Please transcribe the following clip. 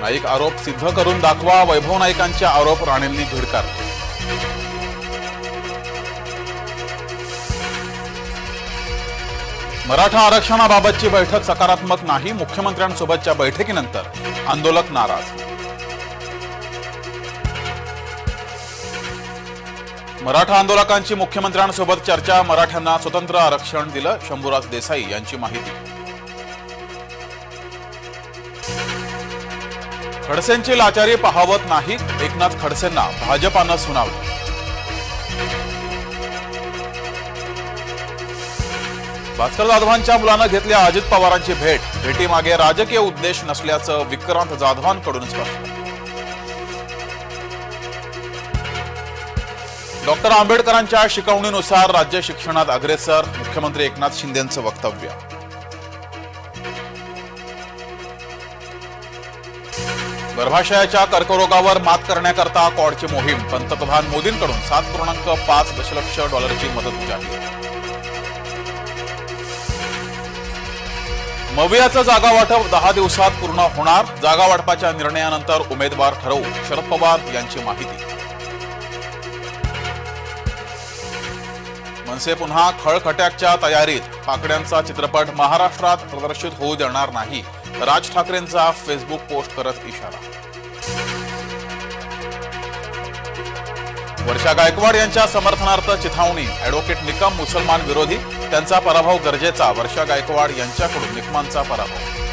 नाईक आरोप सिद्ध करून दाखवा वैभव नाईकांचे आरोप राणेंनी झिडकार मराठा आरक्षणाबाबतची बैठक सकारात्मक नाही मुख्यमंत्र्यांसोबतच्या बैठकीनंतर आंदोलक नाराज. मराठा आंदोलकांची मुख्यमंत्र्यांसोबत चर्चा मराठ्यांना स्वतंत्र आरक्षण दिलं शंभूराज देसाई यांची माहिती. खडसेंची लाचारी पाहावत नाही एकनाथ खडसेंना भाजपानं सुनावलं. भास्कर जाधवांच्या मुलानं घेतल्या अजित पवारांची भेट. भेटीमागे राजकीय उद्देश नसल्याचं विक्रांत जाधवांकडून स्पष्ट. डॉक्टर आंबेडकरांच्या शिकवणीनुसार राज्य शिक्षणात अग्रेसर मुख्यमंत्री एकनाथ शिंदेंचं वक्तव्य. गर्भाशयाच्या कर्करोगावर मात करण्याकरता कॉडची मोहीम पंतप्रधान मोदींकडून सात पूर्णांक पाच दशलक्ष डॉलरची मदत जाहीर. मवियाचं जागा वाटप दहा दिवसात पूर्ण होणार जागा वाटपाच्या निर्णयानंतर उमेदवार ठरवू शरद पवार यांची माहिती. मनसे पुन्हा खळखट्याकच्या तयारीत ठाकरेंचा चित्रपट महाराष्ट्रात प्रदर्शित होऊ देणार नाही. राज ठाकरेंचा फेसबुक पोस्ट करत इशारा. वर्षा गायकवाड यांच्या समर्थनार्थ चिथावणी. ऍडव्होकेट निकम मुसलमान विरोधी. त्यांचा पराभव गरजेचा. वर्षा गायकवाड यांच्याकडून निकमांचा पराभव.